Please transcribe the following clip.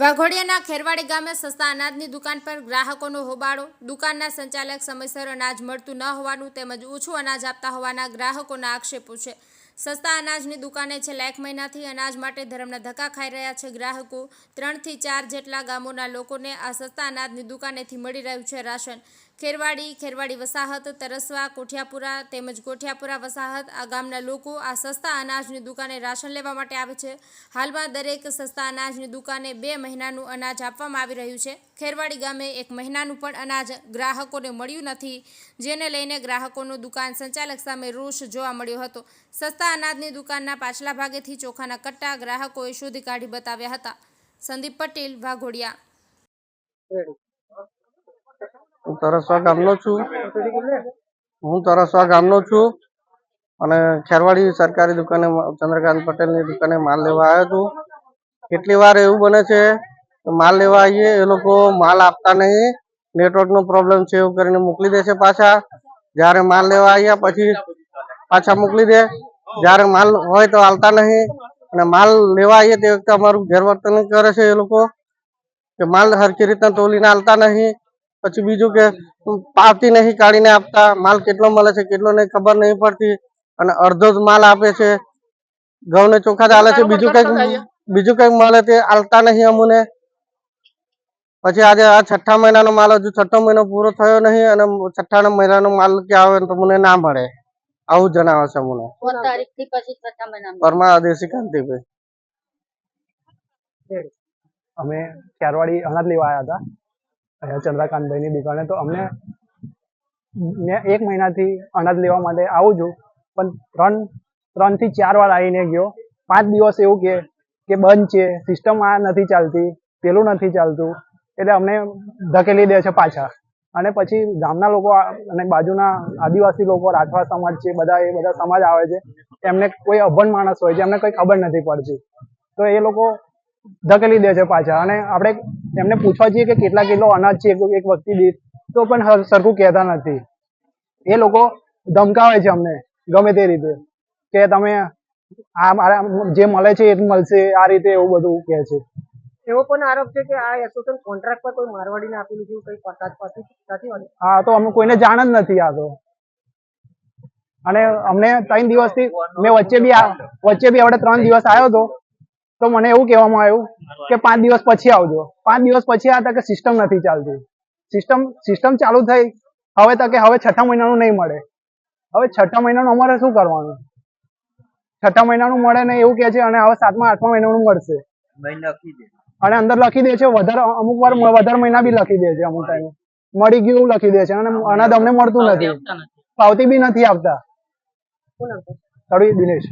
વાઘોડિયાના ખેરવાડી ગામે સસ્તા અનાજની દુકાન પર ગ્રાહકોનો હોબાળો. દુકાનના સંચાલક સમયસર અનાજ મળતું ન હોવાનું તેમજ ઓછું અનાજ આપતા હોવાના ગ્રાહકોના આક્ષેપો છે. સસ્તા અનાજની દુકાને છેલ્લા એક મહિનાથી અનાજ માટે ધરમના ધક્કા ખાઈ રહ્યા છે ગ્રાહકો. ત્રણથી ચાર જેટલા ગામોના લોકોને આ સસ્તા અનાજની દુકાનેથી મળી રહ્યું છે રાશન. ખેરવાડી ખેરવાડી વસાહત, તરસવા, કોઠિયાપુરા તેમજ કોઠિયાપુરા વસાહત આ ગામના લોકો આ સસ્તા અનાજની દુકાને રાશન લેવા માટે આવે છે. હાલમાં દરેક સસ્તા અનાજની દુકાને બે મહિનાનું અનાજ આપવામાં આવી રહ્યું છે. ખેરવાડી ગામે એક મહિનાનું પણ અનાજ ગ્રાહકોને મળ્યું નથી, જેને લઈને ગ્રાહકોનો દુકાન સંચાલક સામે રોષ જોવા મળ્યો હતો. સસ્તા અનાજની દુકાનના પાછલા ભાગેથી ચોખાના કટ્ટા ગ્રાહકોએ શોધી કાઢી બતાવ્યા હતા. સંદીપ પટેલ, વાઘોડિયા. હું તરસવા ગામનો છું. હું તરસવા ગામનો છું. અને ખેરવાડી સરકારી દુકાને, ચંદ્રકાંત પટેલની દુકાને માલ લેવા આવ્યો હતો કેટલી વાર એવું બને છે માલ લેવા આવીએ. એ લોકો માલ આપતા નહીં. નેટવર્કનો પ્રોબ્લેમ છે એવું કરીને મોકલી દે છે પાછા. જ્યારે માલ લેવા આવ્યા પછી પાછા મોકલી દે. જ્યારે માલ હોય તો હાલતા નહીં. અને માલ લેવા આવીએ તે વખતે અમારું ગેરવર્તન કરે છે એ લોકો કે માલ સરખી રીતના તોલીને હાલતા નહીં. પછી બીજું કે પાવતી નહીં કાઢીને આપતા. માલ કેટલો મળે છે, કેટલો નહીં ખબર નહીં પડતી. અને અડધો જ માલ આપે છે. ઘઉં ને ચોખા જ હાલે છે. બીજું કંઈક બીજું કંઈક મળે તે હાલતા નહીં અમને. પછી આજે આ છઠ્ઠા મહિનાનો માલ હજુ છઠ્ઠો મહિનો પૂરો થયો નહીં અને છઠ્ઠા મહિનાનો માલ ક્યાં આવે તો મને ના મળે. આવું જણાવે છે મને. સોળ તારીખથી પછી છઠ્ઠા મહિનામાં પરમા દેશી કાંતિભાઈ અમે ક્યારવાડી હમણાં જ લેવા આવ્યા હતા. અહીંયા ચંદ્રકાંતભાઈની દુકાને. તો અમને મેં એક મહિનાથી અનાજ લેવા માટે આવું છું. પણ ત્રણ ત્રણથી ચાર વાર આવીને ગયો. પાંચ દિવસ એવું કે કે બંધ છે. સિસ્ટમ આ નથી ચાલતી. પેલું નથી ચાલતું. એટલે અમને ધકેલી દે છે પાછા. અને પછી ગામના લોકો અને બાજુના આદિવાસી લોકો, રાઠવા સમાજ છે, બધા એ બધા સમાજ આવે છે, એમને કોઈ અભણ માણસ હોય છે, એમને કોઈ ખબર નથી પડતી. તો એ લોકો ધકેલી દે છે પાછા. અને આપણે એમને પૂછવા જઈએ કે કેટલા કિલો અનાજ છે, એક વ્યક્તિ દીઠ, તો પણ સરખું કહેતા નથી. એ લોકો ધમકાવે છે અમને, ગમે તે રીતે, કે તમે આ મારા જે મળે છે એ જ મળશે, આ રીતે એવું બધું કહે છે. એવો પણ આરોપ છે કે આ એસોસિએશન કોન્ટ્રાક્ટ પર કોઈ મારવાડીને આપેલું છે કઈ પતાજ પાસે નથી હોતું. હા તો અમે કોઈને જાણ જ નથી આ તો. અને અમને ત્રણ દિવસથી મેં વચ્ચે બી વચ્ચે બી આપણે ત્રણ દિવસ આવ્યો હતો. તો મને એવું કહેવામાં આવ્યું કે પાંચ દિવસ પછી આવજો. પાંચ દિવસ પછી આ કે સિસ્ટમ નથી ચાલતી. સિસ્ટમ સિસ્ટમ ચાલુ થઈ. હવે તકે હવે છઠ્ઠા મહિનાનું નહીં મળે. હવે છઠ્ઠા મહિનાનું અમારે શું કરવાનું? છઠ્ઠા મહિનાનું મળે ને એવું કે છે અને હવે સાતમા આઠમા મહિનાનું મળશે. અને અંદર લખી દે છે વધારે અમુક વાર વધારે મહિના બી લખી દે છે અમુક ટાઈમે મળી ગયું એવું લખી દે છે અને અનાજ અમને મળતું નથી. પાવતી બી નથી આપતા? તળવી દિનેશ.